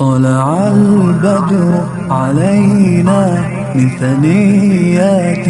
طلع البدر علينا من ثنيات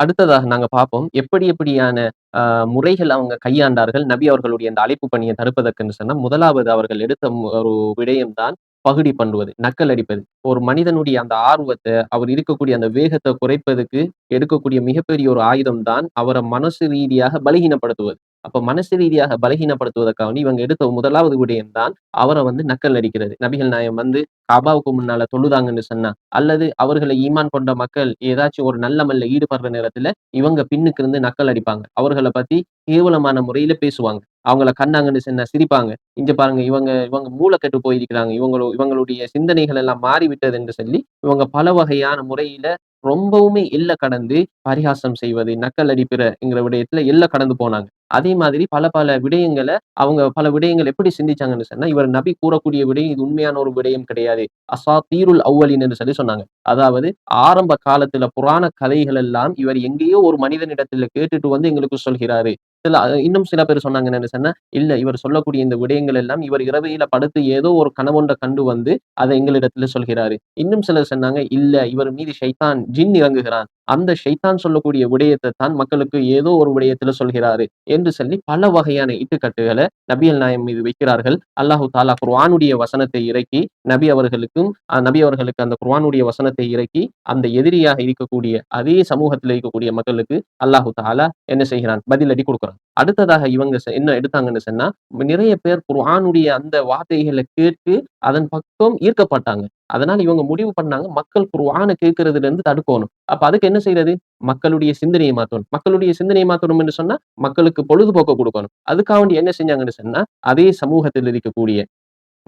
அடுத்ததாக நாங்க பார்ப்போம் எப்படி எப்படியான ஆஹ், முறைகள் அவங்க கையாண்டார்கள் நபி அவர்களுடைய அந்த அழைப்பு பணியை தடுப்பதற்குன்னு சொன்னா முதலாவது அவர்கள் எடுத்த மு- ஒரு விடயம் தான் பகுடி பண்ணுவது நக்கல் அடிப்பது ஒரு மனிதனுடைய அந்த ஆர்வத்தை அவர் இருக்கக்கூடிய அந்த வேகத்தை குறைப்பதற்கு எடுக்கக்கூடிய மிகப்பெரிய ஒரு ஆயுதம் தான் அவரை மனசு ரீதியாக பலகீனப்படுத்துவது அப்ப மனசு ரீதியாக பலகீனப்படுத்துவதற்காக இவங்க எடுத்த முதலாவது விடயம் தான் அவரை வந்து நக்கல் அடிக்கிறது. நபிகள் நாயம் வந்து காபாவுக்கு முன்னால தொழுதாங்கன்னு சொன்னா அல்லது அவர்களை ஈமான் கொண்ட மக்கள் ஏதாச்சும் ஒரு நல்ல மல்ல ஈடுபடுற நேரத்துல இவங்க பின்னுக்கு இருந்து நக்கல் அடிப்பாங்க. அவர்களை பத்தி கேவலமான முறையில பேசுவாங்க. அவங்கள கண்ணாங்கன்னு சொன்னா சிரிப்பாங்க. இங்க பாருங்க இவங்க இவங்க மூளை கெட்டு போயிருக்கிறாங்க. இவங்களோ இவங்களுடைய சிந்தனைகள் எல்லாம் மாறிவிட்டது என்று சொல்லி இவங்க பல வகையான முறையில ரொம்பவுமே எல்லை கடந்து பரிகாசம் செய்வது நக்கல் அடிப்பிறங்கிற விடயத்துல எல்லை கடந்து போனாங்க. அதே மாதிரி பல பல விடயங்களை அவங்க பல விடயங்கள் எப்படி சிந்திச்சாங்கன்னு சொன்னா இவர் நபி கூறக்கூடிய விடயம் இது உண்மையான ஒரு விடயம் கிடையாது. அசாத்தீருல் அவ்வலின் என்று சொல்லி சொன்னாங்க. அதாவது ஆரம்ப காலத்துல புராண கதைகள் எல்லாம் இவர் எங்கேயோ ஒரு மனிதனிடத்துல கேட்டுட்டு வந்து எங்களுக்கு சொல்கிறாரு. சில இன்னும் சில பேர் சொன்னாங்க என்ன சொன்னா இல்ல இவர் சொல்லக்கூடிய இந்த விடயங்கள் எல்லாம் இவர் இரவையில படுத்து ஏதோ ஒரு கனவொன்றை கண்டு வந்து அதை எங்களிடத்துல சொல்கிறாரு. இன்னும் சிலர் சொன்னாங்க இல்ல இவர் மீது ஷைத்தான் ஜின் இறங்குகிறான். அந்த ஷைத்தான் சொல்லக்கூடிய விடயத்தை தான் மக்களுக்கு ஏதோ ஒரு விடயத்துல சொல்கிறாரு என்று சொல்லி பல வகையான இட்டுக்கட்டுகளை நபியல் நாயம் மீது வைக்கிறார்கள். அல்லாஹு தாலா குர்வானுடைய வசனத்தை இறக்கி நபி அவர்களுக்கும் நபி அவர்களுக்கு அந்த குர்வானுடைய வசனத்தை இறக்கி அந்த எதிரியாக இருக்கக்கூடிய அதே சமூகத்தில் இருக்கக்கூடிய மக்களுக்கு அல்லாஹு தாலா என்ன செய்கிறான்? பதிலடி கொடுக்குறான். அடுத்ததாக இவங்க செ- என்ன எடுத்தாங்கன்னு சொன்னா நிறைய பேர் குர்ஆனுடைய அந்த வார்த்தைகளை கேட்டு அதன் பக்கம் ஈர்க்கப்பட்டாங்க. அதனால இவங்க முடிவு பண்ணாங்க மக்கள் குர்ஆனை கேட்கறதுல இருந்து தடுக்கணும். அப்ப அதுக்கு என்ன செய்யறது மக்களுடைய சிந்தனையை மாத்தணும். மக்களுடைய சிந்தனையை மாத்தணும் சொன்னா மக்களுக்கு பொழுதுபோக்கு கொடுக்கணும். அதுக்காக வேண்டி என்ன செஞ்சாங்கன்னு சொன்னா அதே சமூகத்தில் இருக்கக்கூடிய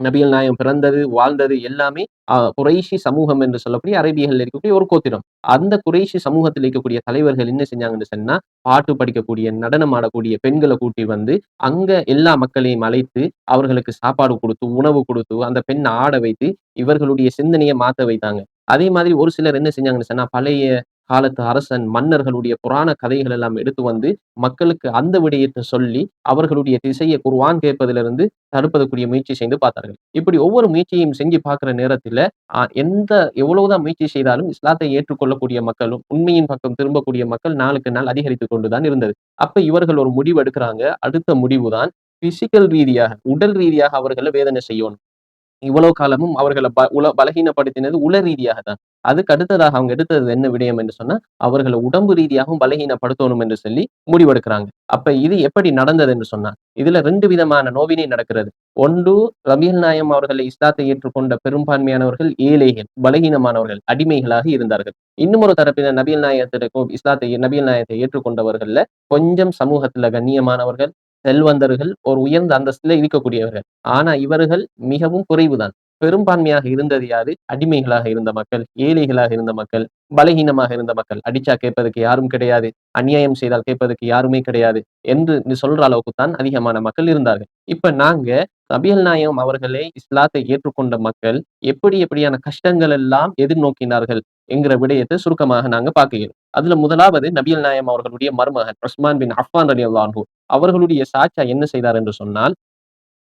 நபிகள் நாயம் பிறந்தது வாழ்ந்தது எல்லாமே குறைஷி சமூகம் என்று சொல்லக்கூடிய அரேபியர்கள் இருக்கக்கூடிய ஒரு கோத்திரம். அந்த குறைஷி சமூகத்தில் இருக்கக்கூடிய தலைவர்கள் என்ன செஞ்சாங்கன்னு சொன்னா பாட்டு படிக்கக்கூடிய நடனம் ஆடக்கூடிய பெண்களை கூட்டி வந்து அங்க எல்லா மக்களையும் அழைத்து அவர்களுக்கு சாப்பாடு கொடுத்து உணவு கொடுத்து அந்த பெண்ணை ஆட வைத்து இவர்களுடைய சிந்தனையை மாத்த வைத்தாங்க. அதே மாதிரி ஒரு சிலர் என்ன செஞ்சாங்கன்னு சொன்னா பழைய காலத்து அரசன் மன்னர்களுடைய புராண கதைகள் எல்லாம் எடுத்து வந்து மக்களுக்கு அந்த விடயத்தை சொல்லி அவர்களுடைய திசையை குர்ஆன் கேட்பதிலிருந்து தடுப்பதற்குரிய முயற்சி செய்து பார்த்தார்கள். இப்படி ஒவ்வொரு முயற்சியையும் செஞ்சு பார்க்கிற நேரத்துல எந்த எவ்வளவுதான் முயற்சி செய்தாலும் இஸ்லாத்தை ஏற்றுக்கொள்ளக்கூடிய மக்களும் உண்மையின் பக்கம் திரும்பக்கூடிய மக்கள் நாளுக்கு நாள் அதிகரித்து கொண்டுதான் இருந்தது. அப்ப இவர்கள் ஒரு முடிவு எடுக்கிறாங்க. அடுத்த முடிவுதான் பிசிக்கல் ரீதியாக உடல் ரீதியாக அவர்களை வேதனை செய்யணும். இவ்வளவு காலமும் அவர்களை ப உல பலகீனப்படுத்தினது உள ரீதியாக தான் அதுக்கு அடுத்ததாக அவங்க எடுத்தது என்ன விடயம் என்று சொன்னா அவர்களை உடம்பு ரீதியாகவும் பலகீனப்படுத்தணும் என்று சொல்லி முடிவெடுக்கிறாங்க. அப்ப இது எப்படி நடந்தது என்று சொன்னா இதுல ரெண்டு விதமான நோவினை நடக்கிறது. ஒன்று ரபியல் நாயம் அவர்களை இஸ்லாத்தை ஏற்றுக்கொண்ட பெரும்பான்மையானவர்கள் ஏழைகள் பலகீனமானவர்கள் அடிமைகளாக இருந்தார்கள். இன்னும் ஒரு தரப்பினர் நபியல் நாயகத்திற்கும் இஸ்லாத்தை நபியல் நாயகத்தை ஏற்றுக்கொண்டவர்கள்ல கொஞ்சம் சமூகத்துல கண்ணியமானவர்கள் செல்வந்தர்கள் ஒரு உயர்ந்த அந்தஸ்தில் இருக்கக்கூடியவர்கள். ஆனா இவர்கள் மிகவும் குறைவுதான். பெரும்பான்மையாக இருந்தது யாரு? அடிமைகளாக இருந்த மக்கள் ஏழைகளாக இருந்த மக்கள் பலகீனமாக இருந்த மக்கள். அடிச்சா கேட்பதற்கு யாரும் கிடையாது. அநியாயம் செய்தால் கேட்பதற்கு யாருமே கிடையாது என்று நீ சொல்ற அளவுக்கு தான் அதிகமான மக்கள் இருந்தார்கள். இப்ப நாங்க நபிகள் நாயகம் அவர்களே இஸ்லாத்தை ஏற்றுக்கொண்ட மக்கள் எப்படி எப்படியான கஷ்டங்கள் எல்லாம் எதிர்நோக்கினார்கள் என்கிற விடயத்தை சுருக்கமாக நாங்க பார்க்கிறோம். அதுல முதலாவது நபியல் நாயம் அவர்களுடைய மருமகன் உஸ்மான் பின் அஃபான் ரலி அல்லாஹூ அவர்களுடைய சாச்சா என்ன செய்தார் என்று சொன்னால்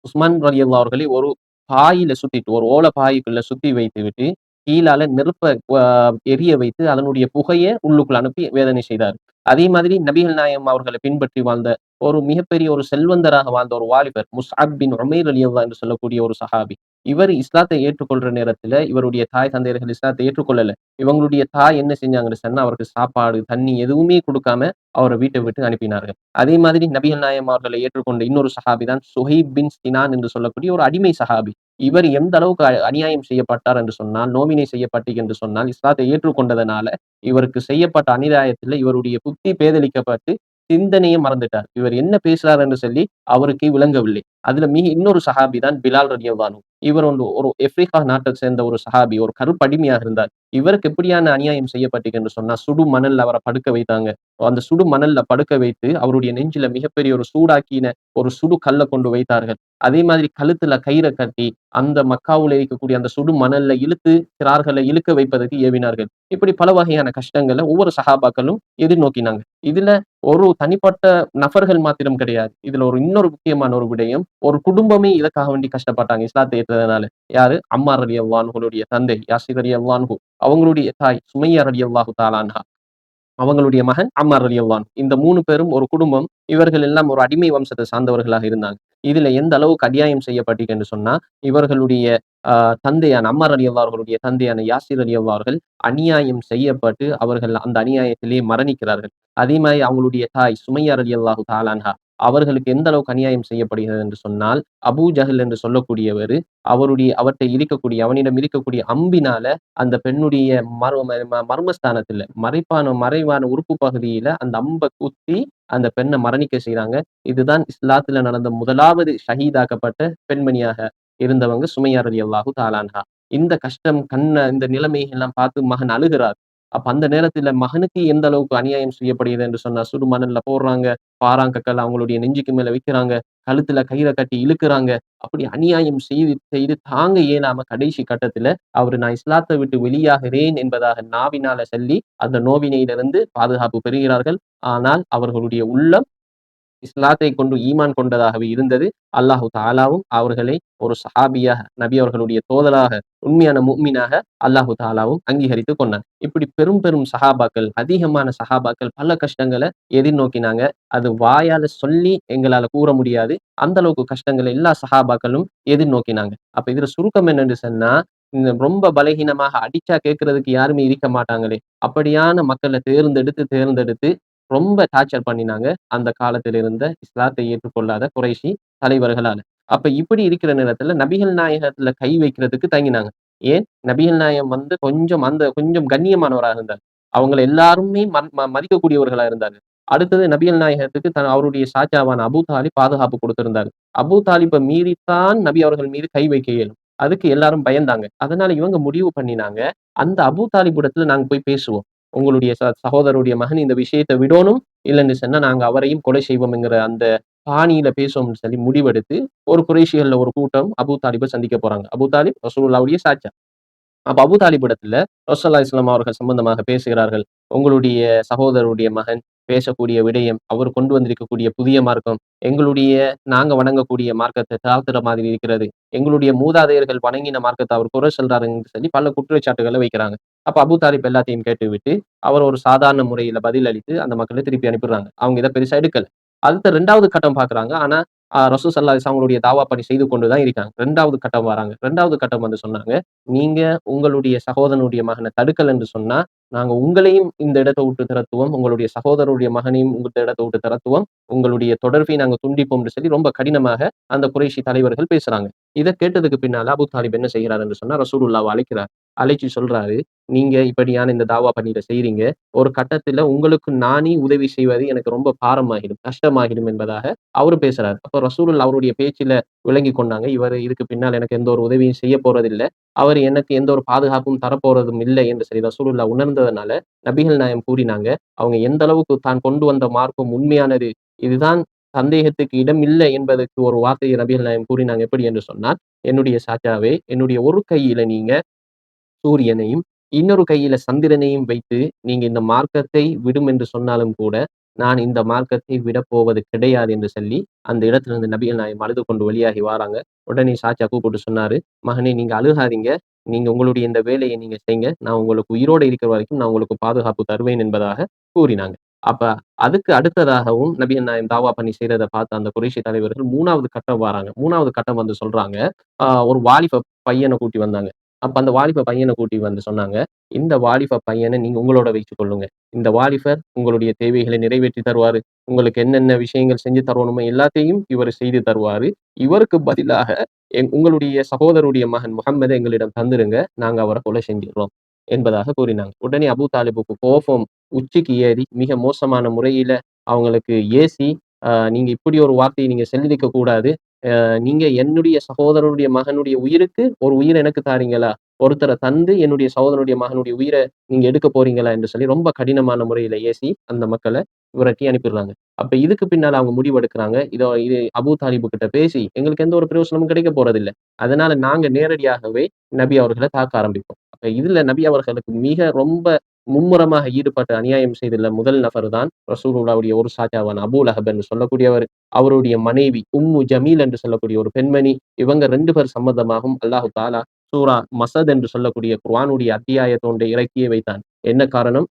உஸ்மான் ரலி அல்லா அவர்களை ஒரு பாயில சுத்திட்டு ஒரு ஓல பாய்க்குள்ள சுத்தி வைத்து விட்டு கீழால நெருப்ப எரிய வைத்து அதனுடைய புகையை உள்ளுக்குள் அனுப்பி வேதனை செய்தார். அதே மாதிரி நபிகள் நாயம் அவர்களை பின்பற்றி வாழ்ந்த ஒரு மிகப்பெரிய ஒரு செல்வந்தராக வாழ்ந்த ஒரு வாலிபர் முஸ்அப் பின் உமேர் அலி என்று சொல்லக்கூடிய ஒரு சஹாபி. இவர் இஸ்லாத்தை ஏற்றுக்கொள்ற நேரத்துல இவருடைய தாய் தந்தையர்கள் இஸ்லாத்தை ஏற்றுக்கொள்ளல. இவங்களுடைய தாய் என்ன செஞ்சாங்கன்னு சொன்னா அவருக்கு சாப்பாடு தண்ணி எதுவுமே கொடுக்காம அவரை வீட்டை விட்டு அனுப்பினார்கள். அதே மாதிரி நபிகள் நாயம் அவர்களை ஏற்றுக்கொண்ட இன்னொரு சஹாபி தான் சுஹைப் பின் சினான் என்று சொல்லக்கூடிய ஒரு அடிமை சஹாபி. இவர் எந்த அளவுக்கு அநியாயம் செய்யப்பட்டார் என்று சொன்னால் நோவினை செய்யப்பட்டு என்று சொன்னால் இஸ்லாத்தை ஏற்றுக்கொண்டதனால இவருக்கு செய்யப்பட்ட அநியாயத்துல இவருடைய புத்தி பேதலிக்கப்பட்டு சிந்தனையை மறந்துட்டார். இவர் என்ன பேசுறாரு என்று சொல்லி அவருக்கு விளங்கவில்லை. அதுல மிக இன்னொரு சஹாபி தான் பிலால் ரலியல்லாஹு இவர் ஒன்று ஒரு ஆப்பிரிக்கா நாட்டை சேர்ந்த ஒரு சஹாபி ஒரு கருப்படிமையாக இருந்தார். இவருக்கு எப்படியான அநியாயம் செய்யப்பட்டு என்று சொன்னா சுடு மணல்ல அவரை படுக்க வைத்தாங்க. அந்த சுடு மணல்ல படுக்க வைத்து அவருடைய நெஞ்சில மிகப்பெரிய ஒரு சூடாக்கின ஒரு சுடு கல்லை கொண்டு வைத்தார்கள். அதே மாதிரி கழுத்துல கயிறை கட்டி அந்த மக்காவுல இருக்கக்கூடிய அந்த சுடு மணல்ல இழுத்து சிறார்களை இழுக்க வைப்பதற்கு ஏவினார்கள். இப்படி பல வகையான கஷ்டங்களை ஒவ்வொரு சகாபாக்களும் எதிர்நோக்கினாங்க. இதுல ஒரு தனிப்பட்ட நபர்கள் மாத்திரம் கிடையாது. இதுல ஒரு இன்னொரு முக்கியமான ஒரு விடயம் ஒரு குடும்பமே இதற்காக வேண்டி கஷ்டப்பட்டாங்க. இஸ்லாத்தை இருக்கிறதுனால யாரு அம்மார் ரலியல்லாஹு அல்லான்களுடைய தந்தை யாசிர் அலி அல்லான்ஹு அவங்களுடைய தாய் சுமையா ரலியல்லாஹு அல்லாஹு தாலான்ஹா அவங்களுடைய மகன் அம்மார் ரலியல்லாஹு அல்லான் இந்த மூணு பேரும் ஒரு குடும்பம். இவர்கள் எல்லாம் ஒரு அடிமை வம்சத்தை சார்ந்தவர்களாக இருந்தாங்க. இதுல எந்த அளவுக்கு அநியாயம் என்று சொன்னா, இவர்களுடைய தந்தையான அம்மார் ரலியல்லாஹு அவர்களுடைய தந்தையான யாசிர் ரலியல்லாஹு அவர்கள் அநியாயம் செய்யப்பட்டு, அவர்கள் அந்த அநியாயத்திலே மரணிக்கிறார்கள். அதே மாதிரி அவங்களுடைய தாய் சுமையா ரலியல்லாஹு அல்லாஹு தாலான்ஹா அவர்களுக்கு எந்த அளவுக்கு அநியாயம் செய்யப்படுகிறது என்று சொன்னால், அபூ ஜஹல் என்று சொல்லக்கூடியவரு, அவருடைய அவற்றை இருக்கக்கூடிய அவனிடம் இருக்கக்கூடிய அம்பினால அந்த பெண்ணுடைய மர்ம ம மறைப்பான மறைவான உறுப்பு பகுதியில அந்த அம்பை குத்தி அந்த பெண்ணை மரணிக்க செய்யறாங்க இதுதான் இஸ்லாத்துல நடந்த முதலாவது ஷஹீதாக்கப்பட்ட பெண்மணியாக இருந்தவங்க சுமையா ரலியல்லாஹு தஆலா இந்த கஷ்டம், கண்ண இந்த நிலைமை எல்லாம் பார்த்து மகன் அழுகிறார். அப்ப அந்த நேரத்துல மகனுக்கு எந்த அளவுக்கு அநியாயம் செய்யப்படுகிறது என்று சொன்னா, சுடு மணல்ல போடுறாங்க, பாறாங்கக்கல் அவங்களுடைய நெஞ்சுக்கு மேல வைக்கிறாங்க, கழுத்துல கயிற கட்டி இழுக்கிறாங்க அப்படி அநியாயம் செய்து செய்து தாங்க இயலாம கடைசி கட்டத்துல அவரு நான் இஸ்லாத்தை விட்டு வெளியாகிறேன் என்பதாக நாவினால சொல்லி, அந்த நோவினையிலிருந்து பாதுகாப்பு பெறுகிறார்கள். ஆனால் அவர்களுடைய உள்ளம் இஸ்லாத்தை கொண்டு ஈமான் கொண்டதாகவே இருந்தது. அல்லாஹு தாலாவும் அவர்களை ஒரு சஹாபியாக, நபி அவர்களுடைய தோதலாக உண்மையான முக்மீனாக அல்லாஹு தாலாவும் அங்கீகரித்துக் கொண்டான். இப்படி பெரும் பெரும் சஹாபாக்கள், அதிகமான சஹாபாக்கள் பல கஷ்டங்களை எதிர்நோக்கினாங்க. அது வாயால சொல்லி எங்களால கூற முடியாது. அந்த அளவுக்கு கஷ்டங்களை எல்லா சஹாபாக்களும் எதிர்நோக்கினாங்க. அப்ப இதுல சுருக்கம் என்னன்னு சொன்னா, இந்த ரொம்ப பலகீனமாக அடிச்சா கேட்கறதுக்கு யாருமே இருக்க மாட்டாங்களே! அப்படியான மக்களை தேர்ந்தெடுத்து, தேர்ந்தெடுத்து ரொம்ப டார்ச்சர் பண்ணினாங்க. அந்த காலத்தில் இருந்த இஸ்லாத்தை ஏற்றுக்கொள்ளாத குறைஷி தலைவர்களால. அப்ப இப்படி இருக்கிற நேரத்துல நபிகள் நாயகத்துல கை வைக்கிறதுக்கு தங்கினாங்க ஏன்? நபிகள் நாயகம் வந்து கொஞ்சம் அந்த கொஞ்சம் கண்ணியமானவராக இருந்தார். அவங்களை எல்லாருமே மன் ம மதிக்கக்கூடியவர்களா இருந்தாங்க. அடுத்தது நபிகள் நாயகத்துக்கு தன் அவருடைய சாச்சாவான அபூ தாலிப் பாதுகாப்பு கொடுத்திருந்தாரு அபூ தாலிப்பை மீறித்தான் நபி அவர்கள் மீது கை வைக்க இயலும். அதுக்கு எல்லாரும் பயந்தாங்க. அதனால இவங்க முடிவு பண்ணினாங்க, அந்த அபூ தாலிப் இடத்துல நாங்க போய் பேசுவோம். உங்களுடைய ச சகோதரருடைய மகன் இந்த விஷயத்தை விடணும் இல்லைன்னு சொன்னா நாங்க அவரையும் கொலை செய்வோம்ங்கிற அந்த பாணியில பேசுவோம்னு சொல்லி முடிவெடுத்து, ஒரு குறைஷிகள்ல ஒரு கூட்டம் அபு தாலிபை சந்திக்க போறாங்க. அபு தாலிப் ரசூல்லாவுடைய சாச்சா. அப்ப அபு தாலிப் இடத்துல ரசூலுல்லாஹி ஸல்லல்லாஹு அவர்கள் சம்பந்தமாக பேசுகிறார்கள். உங்களுடைய சகோதரருடைய மகன் பேசக்கூடிய விடயம், அவர் கொண்டு வந்திருக்கக்கூடிய புதிய மார்க்கம், எங்களுடைய நாங்க வணங்கக்கூடிய மார்க்கத்தை தாழ்த்துற மாதிரி இருக்கிறது. எங்களுடைய மூதாதையர்கள் வணங்கின மார்க்கத்தை அவர் குறை சொல்றாருன்னு சொல்லி பல குற்றச்சாட்டுகளை வைக்கிறாங்க. அப்ப அபு தாலிப் எல்லாத்தையும் கேட்டுவிட்டு, அவர் ஒரு சாதாரண முறையில பதில் அளித்து அந்த மக்களை திருப்பி அனுப்பிடுறாங்க. அவங்க இதை பெருசா எடுக்கல. அடுத்த ரெண்டாவது கட்டம் பார்க்குறாங்க. ஆனா, ரசூ ரசூல் அவங்களுடைய தாவா பணி செய்து கொண்டு தான் இருக்காங்க. ரெண்டாவது கட்டம் வராங்க. ரெண்டாவது கட்டம் வந்து சொன்னாங்க, "நீங்க உங்களுடைய சகோதரனுடைய மகனை தடுக்கல் தடுக்கலன்னு சொன்னா, நாங்க உங்களையும் இந்த இடத்தை விட்டு திறத்துவோம் உங்களுடைய சகோதரருடைய மகனையும் இந்த இடத்தை விட்டு திறத்துவோம் உங்களுடைய தொடர்பை நாங்க துண்டிப்போம்ன்னு" சொல்லி ரொம்ப கடினமாக அந்த குறைஷி தலைவர்கள் பேசுறாங்க. இதை கேட்டதுக்கு பின்னால அபு தாலிப் என்ன செய்கிறார் என்று சொன்னா, ரசூலுல்லாஹ்வ அழைக்கிறார். அழைச்சி சொல்றாரு, "நீங்க இப்படியான இந்த தாவா பணியில செய்யறீங்க ஒரு கட்டத்துல உங்களுக்கு நானே உதவி செய்வது எனக்கு ரொம்ப பாரமாகிடும், கஷ்டமாகிடும்" என்பதாக அவரு பேசுறாரு. அப்ப ரசூலுல்லாஹ் அவருடைய பேச்சில விளங்கி கொண்டாங்க. இவர் இதுக்கு பின்னால் எனக்கு எந்த ஒரு உதவியும் செய்ய போறதில்லை அவர் எனக்கு எந்த ஒரு பாதுகாப்பும் தரப்போறதும் இல்லை என்று சரி ரசூலுல்லா உணர்ந்ததுனால நபிகள் நாயம் கூறினாங்க, அவங்க எந்த அளவுக்கு தான் கொண்டு வந்த மார்க்கம் உண்மையானது, இதுதான் சந்தேகத்துக்கு இடம் இல்லை என்பதற்கு ஒரு வார்த்தையை நபிகள் நாயம் கூறினாங்க. எப்படி என்று சொன்னால், "என்னுடைய சாச்சாவே, என்னுடைய ஒரு கையில நீங்க சூரியனையும், இன்னொரு கையில சந்திரனையும் வைத்து, நீங்க இந்த மார்க்கத்தை விடும் என்று சொன்னாலும் கூட, நான் இந்த மார்க்கத்தை விடப்போவது கிடையாது" என்று சொல்லி, அந்த இடத்திலிருந்து நபிகள் நாயம் அழுது கொண்டு வெளியாகி வாராங்க. உடனே சாச்சா கூப்பிட்டு சொன்னாரு, "மகனே நீங்க அழுகாதீங்க. நீங்க உங்களுடைய இந்த வேலையை நீங்க செய்யுங்க. நான் உங்களுக்கு உயிரோடு இருக்கிற வரைக்கும் நான் உங்களுக்கு பாதுகாப்பு தருவேன்" என்பதாக கூறினாங்க. அப்ப அதுக்கு அடுத்ததாகவும் நபிகள் நாயம் தாவா பண்ணி செய்றத பார்த்து அந்த குறைஷி தலைவர்கள் மூணாவது கட்டம் வாராங்க. மூணாவது கட்டம் வந்து சொல்றாங்க, ஒரு வாலிப பையனை கூட்டி வந்தாங்க. அப்ப அந்த வாலிப பையனை கூட்டி வந்து சொன்னாங்க, "இந்த வாலிப பையனை நீங்க உங்களோட வைத்துக் கொள்ளுங்க. இந்த வாலிபர் உங்களுடைய தேவைகளை நிறைவேற்றி தருவாரு. உங்களுக்கு என்னென்ன விஷயங்கள் செஞ்சு தரணுமோ எல்லாத்தையும் இவர் செய்து தருவாரு. இவருக்கு பதிலாக எங் உங்களுடைய சகோதரருடைய மகன் முஹம்மத எங்களிடம் தந்துருங்க. நாங்க அவரை கொலை செஞ்சிடறோம் என்பதாக கூறினாங்க. உடனே அபூ தாலிபுக்கு கோபம் உச்சிக்கு ஏறி, மிக மோசமான முறையில அவங்களுக்கு ஏசி, நீங்கள் நீங்க இப்படி ஒரு வார்த்தையை நீங்க செல்லிக்க கூடாது. நீங்க என்னுடைய சகோதரனுடைய மகனுடைய உயிருக்கு ஒரு உயிரை எனக்கு தாரீங்களா? ஒருத்தரை தந்து என்னுடைய சகோதரனுடைய மகனுடைய உயிரை நீங்க எடுக்க போறீங்களா?" என்று சொல்லி ரொம்ப கடினமான முறையில ஏசி, அந்த மக்களை விரட்டி அனுப்பிடுறாங்க. அப்ப இதுக்கு பின்னால அவங்க முடிவெடுக்கிறாங்க இதோ இது அபூ தாலிபு கிட்ட பேசி எங்களுக்கு எந்த ஒரு பிரயோசனமும் கிடைக்க போறதில்லை அதனால நாங்க நேரடியாகவே நபி அவர்களை தாக்க ஆரம்பிப்போம். அப்ப இதுல நபி அவர்களுக்கு மிக ரொம்ப மும்முரமாக ஈடுபட்டு அநியாயம் செய்துள்ள முதல் நபர் தான் ரசூலுல்லாவுடைய ஒரு சாஜாவான் அபுல் அஹப் என்று சொல்லக்கூடியவர். அவருடைய மனைவி உம்மு ஜமீல் என்று சொல்லக்கூடிய ஒரு பெண்மணி. இவங்க ரெண்டு பேர் சம்பந்தமாகவும் அல்லாஹு தாலா சூரா மசத் என்று சொல்லக்கூடிய குர்வானுடைய அத்தியாயத்தொன்றை இறக்கியே வைத்தான். என்ன காரணம்?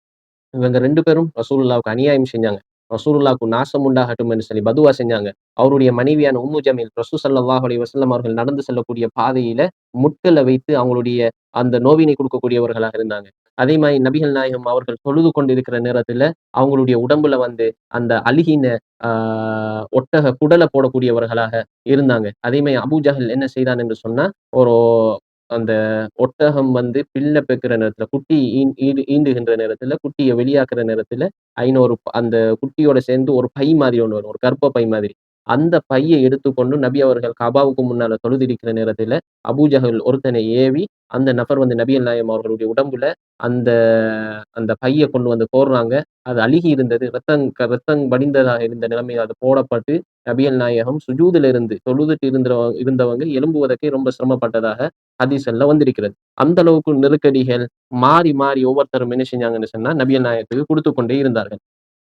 இவங்க ரெண்டு பேரும் ரசூலுல்லாவுக்கு அநியாயம் செஞ்சாங்க. ரசூலுல்லாவுக்கு நாசம் உண்டாகட்டும் என்று சொல்லி பதுவா செஞ்சாங்க. அவருடைய மனைவியான உம்மு ஜமீல் ரசூ சல்லாஹ் அலி வசல்லம் அவர்கள் நடந்து செல்லக்கூடிய பாதையில முட்களை வைத்து அவங்களுடைய அந்த நோவினை கொடுக்கக்கூடியவர்களாக இருந்தாங்க. அதே மாதிரி நபிகள் நாயகம் அவர்கள் தொழுது கொண்டிருக்கிற நேரத்துல அவங்களுடைய உடம்புல வந்து அந்த அழுகின ஆஹ் ஒட்டக குடலை போடக்கூடியவர்களாக இருந்தாங்க. அதே மாதிரி அபூஜகல் என்ன செய்தான் என்று சொன்னா ஒரு அந்த ஒட்டகம் வந்து பிள்ளை பெக்கிற நேரத்துல குட்டி ஈண்டு ஈடு ஈண்டுகின்ற நேரத்துல குட்டியை வெளியாக்குற நேரத்துல ஐநூறு அந்த குட்டியோட சேர்ந்து ஒரு பை மாதிரி ஒன்று வரும் ஒரு கர்ப்ப பை மாதிரி. அந்த பையை எடுத்துக்கொண்டு நபி அவர்கள் கபாவுக்கு முன்னால தொழுதிருக்கிற நேரத்துல அபூஜகல் ஒருத்தனை ஏவி அந்த நபர் வந்து நபியல் நாயம் அவர்களுடைய உடம்புல அந்த அந்த பையை கொண்டு வந்து போடுறாங்க. அது அழுகி இருந்தது. ரத்தம் ரத்தம் வடிந்ததாக இருந்த நிலைமையில் அது போடப்பட்டு நபியல் நாயகம் சுஜூதில் இருந்து தொழுதுட்டு இருந்த இருந்தவங்க எலும்புவதற்கே ரொம்ப சிரமப்பட்டதாக அதிசல்ல வந்திருக்கிறது. அந்த அளவுக்கு நெருக்கடிகள் மாறி மாறி ஒவ்வொருத்தரும் என்ன செஞ்சாங்கன்னு சொன்னா நபியல் நாயகத்துக்கு கொடுத்து கொண்டே இருந்தார்கள்.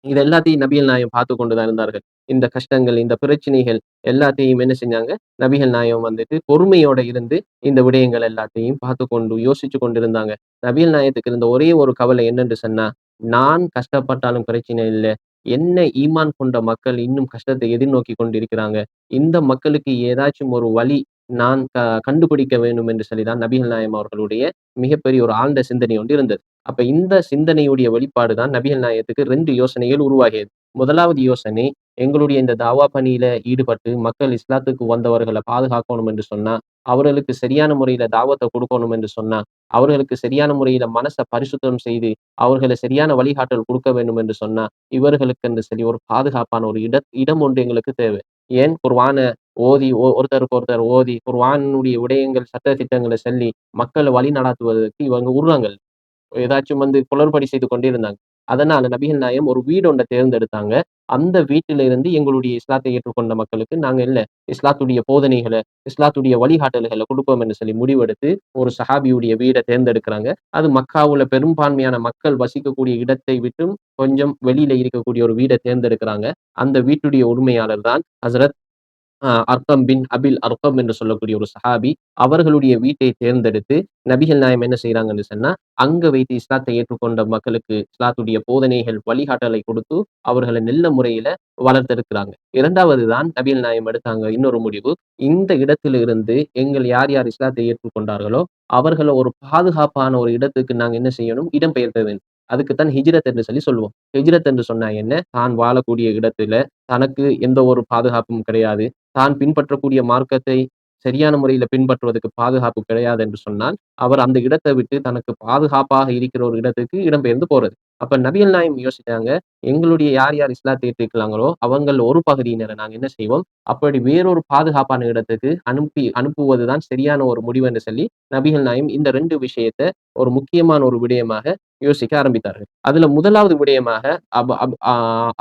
இது எல்லாத்தையும் நபிகள் நாயம் பார்த்து கொண்டுதான் இருந்தார்கள். இந்த கஷ்டங்கள் இந்த பிரச்சனைகள் எல்லாத்தையும் என்ன செஞ்சாங்க? நபிகள் நாயம் வந்துட்டு பொறுமையோட இருந்து இந்த விடயங்கள் எல்லாத்தையும் பார்த்து கொண்டு யோசிச்சு கொண்டிருந்தாங்க. நபிகள் நாயத்துக்கு இருந்த ஒரே ஒரு கவலை என்னென்று சொன்னா நான் கஷ்டப்பட்டாலும் பிரச்சனை இல்லை. என்ன ஈமான் கொண்ட மக்கள் இன்னும் கஷ்டத்தை எதிர்நோக்கி கொண்டிருக்கிறாங்க? இந்த மக்களுக்கு ஏதாச்சும் ஒரு வழி நான் க கண்டுபிடிக்க வேண்டும் என்று சொல்லிதான் நபிகள் நாயம் அவர்களுடைய மிகப்பெரிய ஒரு ஆழ்ந்த சிந்தனை ஒன்று இருந்தது. அப்ப இந்த சிந்தனையுடைய வெளிப்பாடு தான் நபிகள் நாயத்துக்கு ரெண்டு யோசனைகள் உருவாகியது. முதலாவது யோசனை எங்களுடைய இந்த தாவா பணியில ஈடுபட்டு மக்கள் இஸ்லாத்துக்கு வந்தவர்களை பாதுகாக்கணும் என்று சொன்னா அவர்களுக்கு சரியான முறையில தாவத்தை கொடுக்கணும் என்று சொன்னா அவர்களுக்கு சரியான முறையில மனசை பரிசுத்தம் செய்து அவர்களை சரியான வழிகாட்டல் கொடுக்க வேண்டும் என்று சொன்னா இவர்களுக்கு என்று சரி ஒரு பாதுகாப்பான ஒரு இட இடம் ஒன்று எங்களுக்கு தேவை. ஏன்? குர்வான ஓதி ஒருத்தருக்கு ஒருத்தர் ஓதி குர்வானுடைய விடயங்கள் சட்ட திட்டங்களை சொல்லி மக்களை வழி நடாத்துவதற்கு இவங்க உருவாங்கள். ஏதாச்சும் வந்து குளறுபடி செய்து கொண்டிருந்தாங்க. அதனால நபிகள் நாயம் ஒரு வீடு ஒன்றை தேர்ந்தெடுத்தாங்க. அந்த வீட்டில இருந்து எங்களுடைய இஸ்லாத்தை ஏற்றுக்கொண்ட மக்களுக்கு நாங்க இல்ல இஸ்லாத்துடைய போதனைகளை இஸ்லாத்துடைய வழிகாட்டல்களை கொடுப்போம் என்று சொல்லி முடிவெடுத்து ஒரு சஹாபியுடைய வீடை தேர்ந்தெடுக்கிறாங்க. அது மக்காவுல பெரும்பான்மையான மக்கள் வசிக்கக்கூடிய இடத்தை விட்டும் கொஞ்சம் வெளியில இருக்கக்கூடிய ஒரு வீடை தேர்ந்தெடுக்கிறாங்க. அந்த வீட்டுடைய உரிமையாளர் தான் ஹசரத் அர்க்கம் பின் அபில் அர்க்கம் என்று சொல்லக்கூடிய ஒரு சஹாபி அவர்களுடைய வீட்டை தேர்ந்தெடுத்து நபிகள் நாயம் என்ன செய்யறாங்கன்னு சொன்னா அங்க வைத்து இஸ்லாத்தை ஏற்றுக்கொண்ட மக்களுக்கு இஸ்லாத்துடைய போதனைகள் வழிகாட்டலை கொடுத்து அவர்களை நல்ல முறையில வளர்த்தெடுக்கிறாங்க. இரண்டாவது தான் நபிகள் நாயம் எடுத்தாங்க இன்னொரு முடிவு. இந்த இடத்திலிருந்து எங்கள் யார் யார் இஸ்லாத்தை ஏற்றுக்கொண்டார்களோ அவர்களை ஒரு பாதுகாப்பான ஒரு இடத்துக்கு நாங்க என்ன செய்யணும்? இடம்பெயர்த்த வேண்டும். அதுக்குத்தான் ஹிஜ்ரத் என்று சொல்லி சொல்லுவோம். ஹிஜ்ரத் என்று சொன்னா என்ன? தான் வாழக்கூடிய இடத்துல தனக்கு எந்த ஒரு பாதுகாப்பும் கிடையாது. தான் பின்பற்றக்கூடிய மார்க்கத்தை சரியான முறையில பின்பற்றுவதற்கு பாதுகாப்பு கிடையாது என்று சொன்னால் அவர் அந்த இடத்தை விட்டு தனக்கு பாதுகாப்பாக இருக்கிற ஒரு இடத்துக்கு இடம்பெயர்ந்து போறது. அப்ப நபியல் நாயம் யோசிச்சாங்க எங்களுடைய யார் யார் இஸ்லாத்தை ஏற்றுக்கலாங்களோ அவங்கள் ஒரு பகுதியினரை நாங்க என்ன செய்வோம்? அப்படி வேறொரு பாதுகாப்பான இடத்துக்கு அனுப்பி அனுப்புவதுதான் சரியான ஒரு முடிவு என்று சொல்லி நபிகள் நாயம் இந்த ரெண்டு விஷயத்த ஒரு முக்கியமான ஒரு விடயமாக யோசிக்க ஆரம்பித்தார்கள். அதுல முதலாவது விடயமாக அப் அப்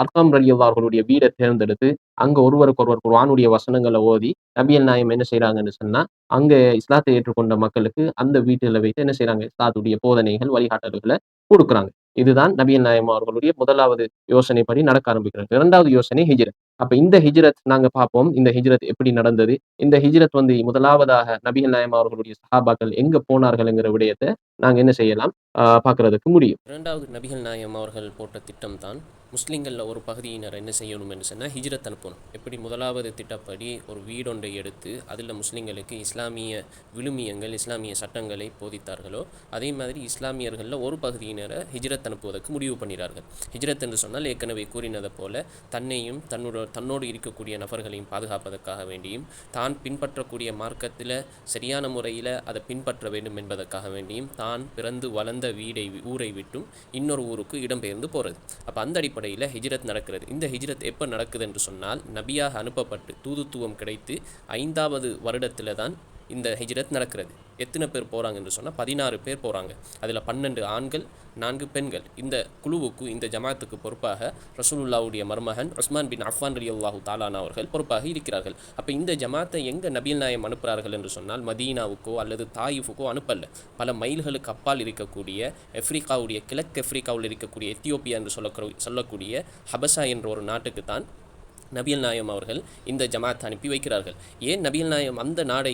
அர்காம் ரலி அவர்களுடைய வீடை தேர்ந்தெடுத்து அங்க ஒருவருக்கு ஒருவர் குர்வானுடைய வசனங்களை ஓதி நபியல் நாயம் என்ன செய்யறாங்கன்னு சொன்னா அங்க இஸ்லாத்தை ஏற்றுக்கொண்ட மக்களுக்கு அந்த வீட்டுல வைத்து என்ன செய்யறாங்க இஸ்லாத்துடைய போதனைகள் வழிகாட்டல்களை கொடுக்குறாங்க. இதுதான் நபியல் நாயம் அவர்களுடைய முதலாவது யோசனைப்படி நடக்க ஆரம்பிக்கிறது. இரண்டாவது யோசனை ஹிஜ்ரத். அப்ப இந்த ஹிஜ்ரத் நாங்க பார்ப்போம். இந்த ஹிஜ்ரத் எப்படி நடந்தது? இந்த ஹிஜ்ரத் வந்து முதலாவதாக நபிகள் நாயம் அவர்களுடைய சஹாபாக்கள் எங்க போனார்கள்ங்கிற விடயத்தை நாங்க என்ன செய்யலாம்? பார்க்கறதுக்கு முடியும். இரண்டாவது நபிகள் நாயம் அவர்கள் போட்ட திட்டம் தான் முஸ்லீம்களில் ஒரு பகுதியினர் என்ன செய்யணும் என்று சொன்னால் ஹிஜ்ரத் அனுப்பணும். எப்படி முதலாவது திட்டப்படி ஒரு வீடொன்றை எடுத்து அதில் முஸ்லீம்களுக்கு இஸ்லாமிய விழுமியங்கள் இஸ்லாமிய சட்டங்களை போதித்தார்களோ அதே மாதிரி இஸ்லாமியர்களில் ஒரு பகுதியினரை ஹிஜ்ரத் அனுப்புவதற்கு முடிவு பண்ணினார்கள் ஹிஜ்ரத் என்று சொன்னால் ஏற்கனவே கூறினதை போல தன்னையும் தன்னோட தன்னோடு இருக்கக்கூடிய நபர்களையும் பாதுகாப்பதற்காக வேண்டியும் தான் பின்பற்றக்கூடிய மார்க்கத்தில் சரியான முறையில் அதை பின்பற்ற வேண்டும் என்பதற்காக வேண்டியும் தான் பிறந்து வளர்ந்த வீடை ஊரை விட்டும் இன்னொரு ஊருக்கு இடம்பெயர்ந்து போகிறது அப்போ அந்த அடிப்படையில் ஹிஜ்ரத் நடக்கிறது. இந்த ஹிஜ்ரத் எப்போ நடக்குது என்று சொன்னால் நபியாக அனுப்பப்பட்டு தூதுத்துவம் கிடைத்து ஐந்தாவது வருடத்தில் தான் இந்த ஹிஜ்ரத் நடக்கிறது. எத்தனை பேர் போகிறாங்க என்று சொன்னால் பதினாறு பேர் போகிறாங்க அதில் பன்னெண்டு ஆண்கள் நான்கு பெண்கள். இந்த குழுவுக்கு இந்த ஜமாத்துக்கு பொறுப்பாக ரசூலுல்லாவுடைய மருமகன் உஸ்மான் பின் அஃபான் அலி அல்லாஹூ தாலானா அவர்கள் பொறுப்பாக இருக்கிறார்கள். அப்போ இந்த ஜமாத்தை எங்கே நபீல் நாயம் அனுப்புகிறார்கள் என்று சொன்னால் மதீனாவுக்கோ அல்லது தாயிஃபுக்கோ அனுப்பல்ல. பல மைல்களுக்கு அப்பால் இருக்கக்கூடிய ஆப்பிரிக்காவுடைய கிழக்கு அஃப்ரிக்காவில் இருக்கக்கூடிய எத்தியோப்பியா என்று சொல்லக்கூடிய ஹபசா என்ற ஒரு நாட்டுக்கு தான் நபியல் நாயம் அவர்கள் இந்த ஜமாத் அனுப்பி வைக்கிறார்கள். ஏன் நபியல் நாயம் அந்த நாடை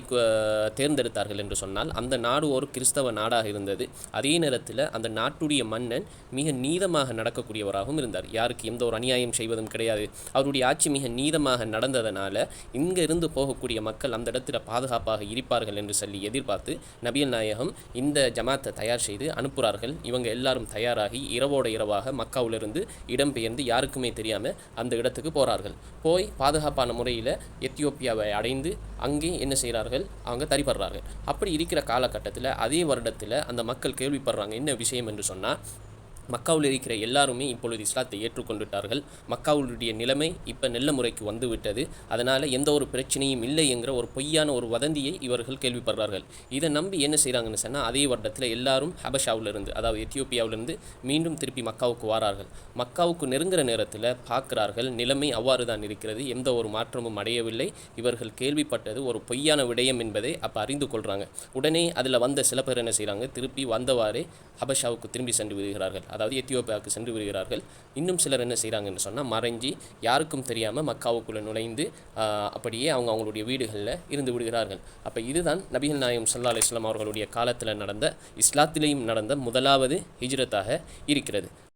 தேர்ந்தெடுத்தார்கள் என்று சொன்னால் அந்த நாடு ஒரு கிறிஸ்தவ நாடாக இருந்தது. அதே நேரத்தில் அந்த நாட்டுடைய மன்னன் மிக நீதமாக நடக்கக்கூடியவராகவும் இருந்தார். யாருக்கு எந்த ஒரு அநியாயம் செய்வதும் கிடையாது. அவருடைய ஆட்சி மிக நீதமாக நடந்ததனால இங்கே இருந்து போகக்கூடிய மக்கள் அந்த இடத்துல பாதுகாப்பாக இருப்பார்கள் என்று சொல்லி எதிர்பார்த்து நபியல் நாயகம் இந்த ஜமாத்தை தயார் செய்து அனுப்புகிறார்கள் இவங்க எல்லாரும் தயாராகி இரவோட இரவாக மக்காவிலிருந்து இடம்பெயர்ந்து யாருக்குமே தெரியாமல் அந்த இடத்துக்கு போகிறார்கள் போய் பாதுகாப்பான முறையில் எத்தியோப்பியாவை அடைந்து அங்கே என்ன செய்கிறார்கள்? அவங்க தரிப்படுறார்கள் அப்படி இருக்கிற காலகட்டத்தில் அதே வருடத்தில் அந்த மக்கள் கேள்விப்படுறாங்க என்ன விஷயம் என்று சொன்னால் மக்காவில் இருக்கிற எல்லாருமே இப்பொழுது இஸ்லாத்தை ஏற்றுக்கொண்டுட்டார்கள். மக்காவுடைய நிலைமை இப்போ நல்ல முறைக்கு வந்துவிட்டது. அதனால் எந்த ஒரு பிரச்சனையும் இல்லை என்கிற ஒரு பொய்யான ஒரு வதந்தியை இவர்கள் கேள்விப்படுறார்கள். இதை நம்பி என்ன செய்கிறாங்கன்னு சொன்னால் அதே வருடத்தில் எல்லாரும் ஹபஷாவிலிருந்து அதாவது எத்தியோப்பியாவிலிருந்து மீண்டும் திருப்பி மக்காவுக்கு வாரார்கள். மக்காவுக்கு நெருங்குற நேரத்தில் பார்க்கிறார்கள் நிலைமை அவ்வாறு தான் இருக்கிறது எந்த ஒரு மாற்றமும் அடையவில்லை. இவர்கள் கேள்விப்பட்டது ஒரு பொய்யான விடயம் என்பதை அப்போ அறிந்து கொள்கிறாங்க உடனே அதில் வந்த சில பேர் என்ன செய்கிறாங்க திருப்பி வந்தவாறே ஹபஷாவுக்கு திரும்பி சென்று விடுகிறார்கள். அதாவது எத்தியோப்பியாவுக்கு சென்று விடுகிறார்கள். இன்னும் சிலர் என்ன செய்கிறாங்கன்னு சொன்னால் மறைஞ்சி யாருக்கும் தெரியாமல் மக்காவுக்குள்ளே நுழைந்து அப்படியே அவங்க அவங்களுடைய வீடுகளில் இருந்து விடுகிறார்கள். அப்போ இதுதான் நபிகள் நாயம் சல்லா அலிஸ்லாம் அவர்களுடைய காலத்தில் நடந்த இஸ்லாத்திலேயும் நடந்த முதலாவது ஹிஜ்ரத்தாக இருக்கிறது.